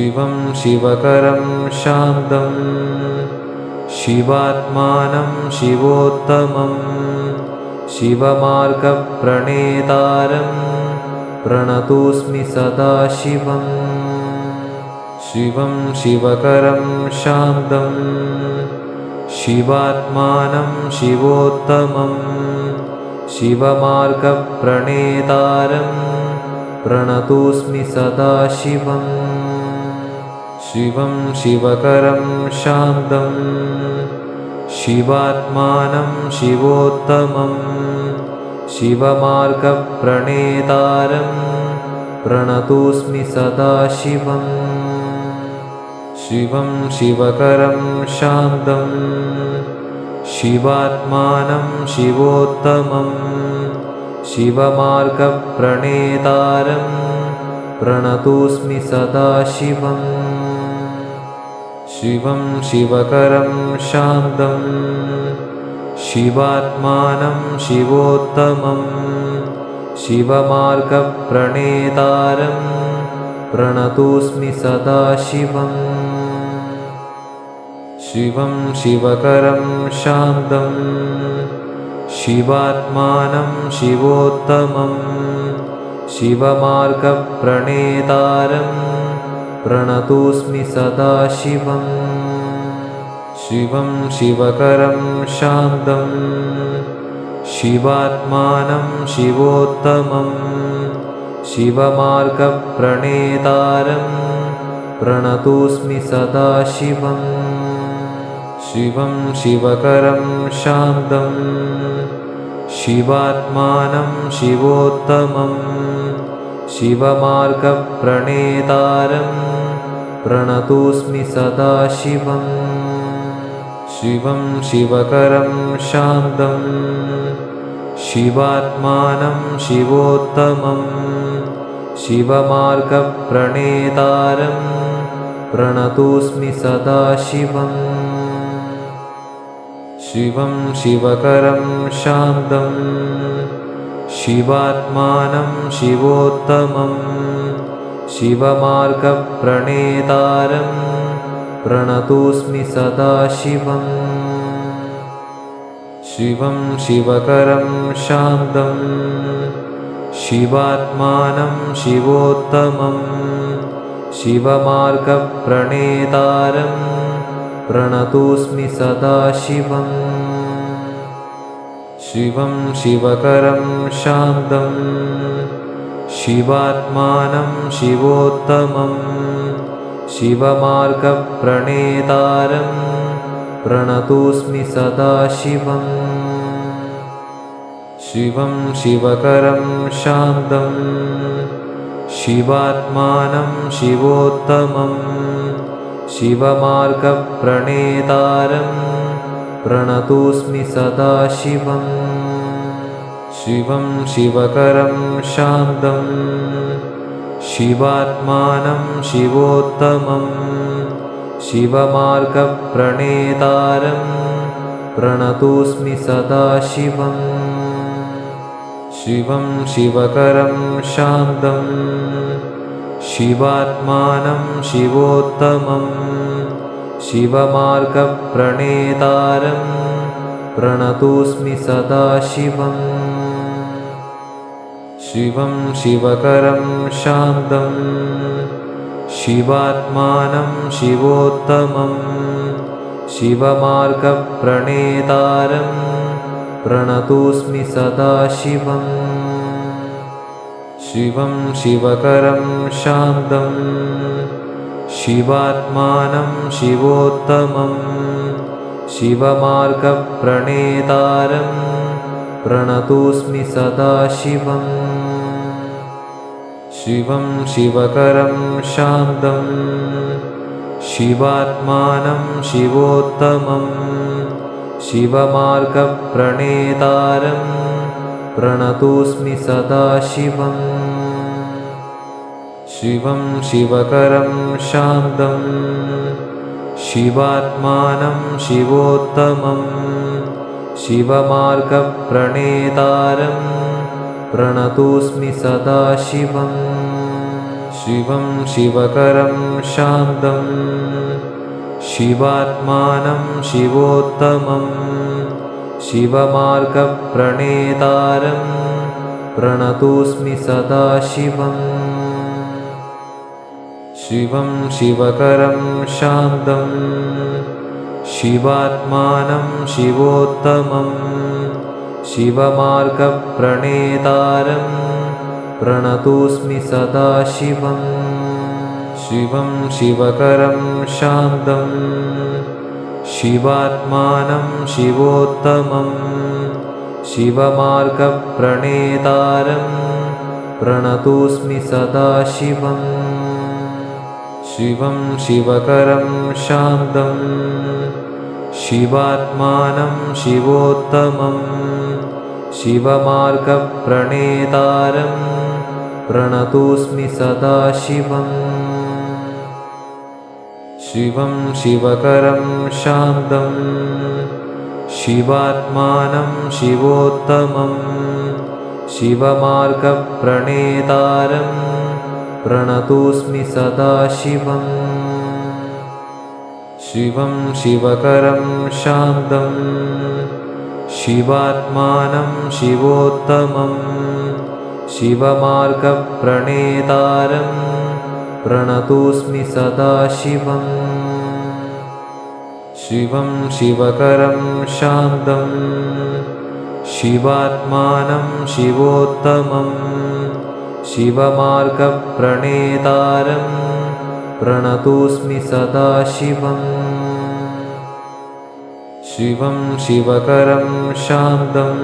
शिवं शिवकरं शान्तं शिवात्मानं शिवोत्तमं शिवमार्गप्रणेतारं प्रणतोऽस्मि सदा शिवम् शिवं शिवकरं शान्तं शिवात्मानं शिवोत्तमं शिवमार्गप्रणेतारं प्रणतोऽस्मि सदा शिवम् शिवं शिवकरं शान्तं शिवात्मानं शिवोत्तमं शिवमार्गप्रणेतारं प्रणतोऽस्मि सदा शिवम् शिवं शिवकरं शान्तं शिवात्मानं शिवोत्तमं शिवमार्गप्रणेतारं प्रणतोऽस्मि सदा शिवम् शिवं शिवकरं शान्तं शिवात्मानं शिवोत्तमं शिवमार्गप्रणेतारं प्रणतोऽस्मि सदा शिवम्। शिवं शिवकरं शान्तं शिवात्मानं शिवोत्तमं शिवमार्गप्रणेतारं प्रणतोऽस्मि सदा शिवम्। शिवं शिवकरं शान्तं शिवात्मानं शिवोत्तमं शिवमार्गप्रणेतारं प्रणतोऽस्मि सदा शिवम्। शिवं शिवकरं शान्तं शिवात्मानं शिवोत्तमं शिवमार्गप्रणेतारं प्रणतोऽस्मि सदा शिवम्। शिवं शिवकरं शान्तं शिवात्मानं शिवोत्तमं शिवमार्गप्रणेतारं प्रणतोऽस्मि सदा शिवम्। शिवं शिवकरं शान्तं शिवात्मानं शिवोत्तमं शिवमार्गप्रणेतारं प्रणतोऽस्मि सदा शिवम्। शिवं शिवकरं शान्तं शिवात्मानं शिवोत्तमं शिवमार्गप्रणेतारं प्रणतोऽस्मि सदा शिवम्। शिवं शिवकरं शान्तं शिवात्मानं शिवोत्तमं शिवमार्गप्रणेतारं प्रणतोऽस्मि सदा शिवम् शिवं शिवकरं शान्तं शिवात्मानं शिवोत्तमं शिवमार्गप्रणेतारं प्रणतोऽस्मि सदा शिवम् शिवं शिवकरं शान्तं शिवात्मानं शिवोत्तमं शिवमार्गप्रणेतारं प्रणतोऽस्मि सदा शिवम् शिवं शिवकरं शान्तं शिवात्मानं शिवोत्तमं शिवमार्गप्रणेतारं प्रणतोऽस्मि सदा शिवम् शिवं शिवकरं शान्तं शिवात्मानं शिवोत्तमं शिवमार्गप्रणेतारं प्रणतोऽस्मि सदा शिवम् शिवं शिवकरं शान्तं शिवात्मानं शिवोत्तमं शिवमार्गप्रणेतारं प्रणतोऽस्मि सदा शिवम्। शिवं शिवकरं शान्तं। शिवात्मानं शिवोत्तमं शिवमार्गप्रणेतारं प्रणतोऽस्मि सदा शिवम्। शिवं शिवकरं शान्तं। शिवात्मानं शिवोत्तमं शिवमार्गप्रणेतारं प्रणतोऽस्मि सदा शिवम् शिवं शिवकरं शान्तं शिवात्मानं शिवोत्तमं। शिवमार्गप्रणेतारं प्रणतोऽस्मि सदा शिवम् शिवं शिवकरं शान्तं शिवात्मानं शिवोत्तमं शिवमार्गप्रणेतारं प्रणतोऽस्मि सदा शिवम् शिवं शिवकरं शान्तं शिवात्मानं शिवोत्तमं शिवमार्गप्रणेतारं प्रणतोऽस्मि सदा शिवम् शिवं शिवकरं शान्तं शिवात्मानं शिवोत्तमं शिवमार्गप्रणेतारं प्रणतोऽस्मि सदा शिवम् शिवं शिवकरं शान्तं शिवात्मानं शिवोत्तमं शिवमार्गप्रणेतारं प्रणतोऽस्मि सदा शिवम् शिवं शिवकरं शान्तं शिवात्मानं शिवोत्तमं शिवमार्गप्रणेतारं प्रणतोऽस्मि सदा शिवम् शिवं शिवकरं शान्तं शिवात्मानं शिवोत्तमं शिवमार्गप्रणेतारं प्रणतोऽस्मि सदा शिवम्। शिवं शिवकरं शान्तं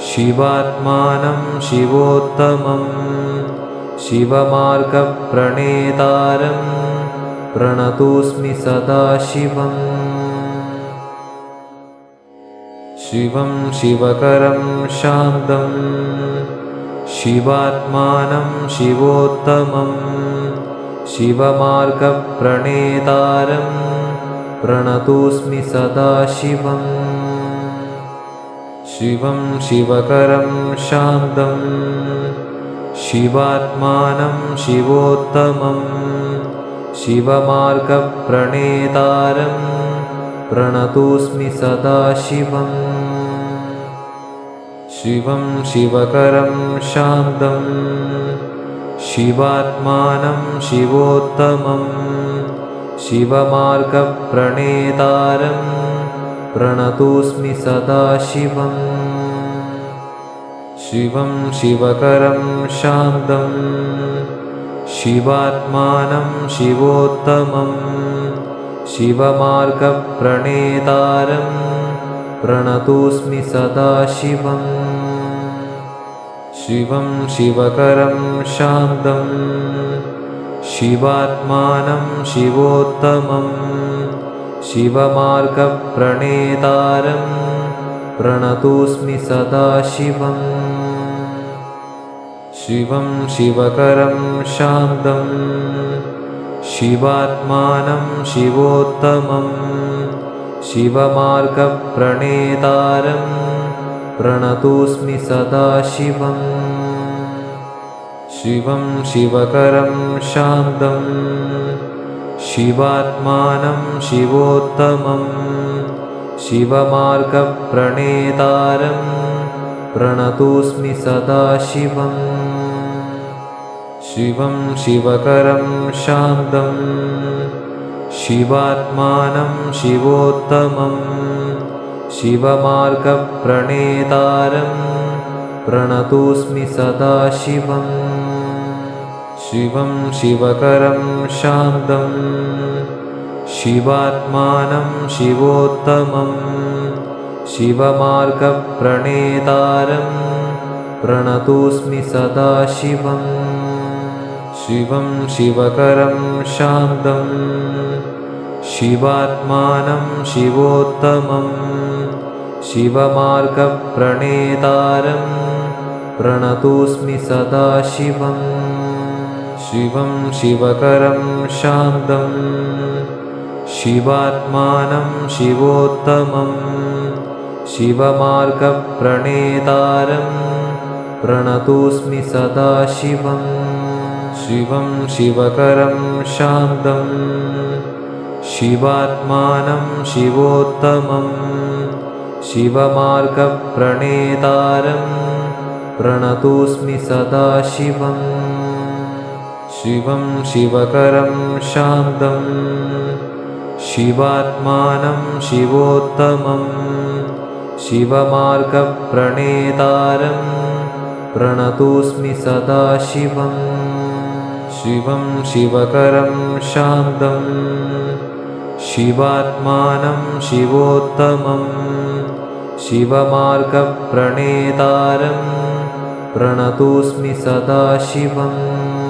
शिवात्मानं शिवोत्तमं शिवमार्गप्रणेतारं प्रणतोऽस्मि सदा शिवम्। शिवं शिवकरं शान्तं शिवात्मानं शिवोत्तमं शिवमार्गप्रणेतारं प्रणतोऽस्मि सदा शिवम्। शिवं शिवकरं शान्तं शिवात्मानं शिवोत्तमं शिवमार्गप्रणेतारं प्रणतोऽस्मि सदा शिवम्। शिवं शिवकरं शान्तं शिवात्मानं शिवोत्तमं शिवमार्गप्रणेतारं प्रणतोऽस्मि सदा शिवम् शिवं शिवकरं शान्तं शिवात्मानं शिवोत्तमं शिवमार्गप्रणेतारं प्रणतोऽस्मि सदा शिवम् शिवं शिवकरं शान्तं शिवात्मानं शिवोत्तमं शिवमार्गप्रणेतारं प्रणतोऽस्मि सदा शिवम्। शिवं शिवकरं शान्तं शिवात्मानं शिवोत्तमं शिवमार्गप्रणेतारं प्रणतोऽस्मि सदा शिवम्। शिवं शिवकरं शान्तं शिवात्मानं शिवोत्तमं शिवमार्गप्रणेतारं प्रणतोऽस्मि सदा शिवम्। शिवं शिवकरं शान्तं शिवात्मानं शिवोत्तमं शिवमार्गप्रणेतारं प्रणतोऽस्मि सदा शिवम्। शिवं शिवकरं शान्तं। शिवात्मानं शिवोत्तमं। शिवमार्गप्रणेतारं प्रणतोऽस्मि सदा शिवम्। शिवं शिवकरं शान्तं शिवात्मानं शिवोत्तमं शिवमार्गप्रणेतारं प्रणतोऽस्मि सदा शिवम् शिवं शिवकरं शान्तं शिवात्मानं शिवोत्तमं शिवमार्गप्रणेतारं प्रणतोऽस्मि सदा शिवं। शिवं शिवकरं शान्तम् शिवात्मानं शिवोत्तमं शिवमार्गप्रणेतारं प्रणतोऽस्मि सदा शिवम् शिवं शिवकरं शान्तम् शिवात्मानं शिवोत्तमं शिवमार्गप्रणेतारं प्रणतोऽस्मि सदा शिवम् शिवं शिवकरं शान्तम् शिवात्मानं शिवोत्तमं शिवमार्गप्रणेतारं प्रणतोऽस्मि सदा शिवम्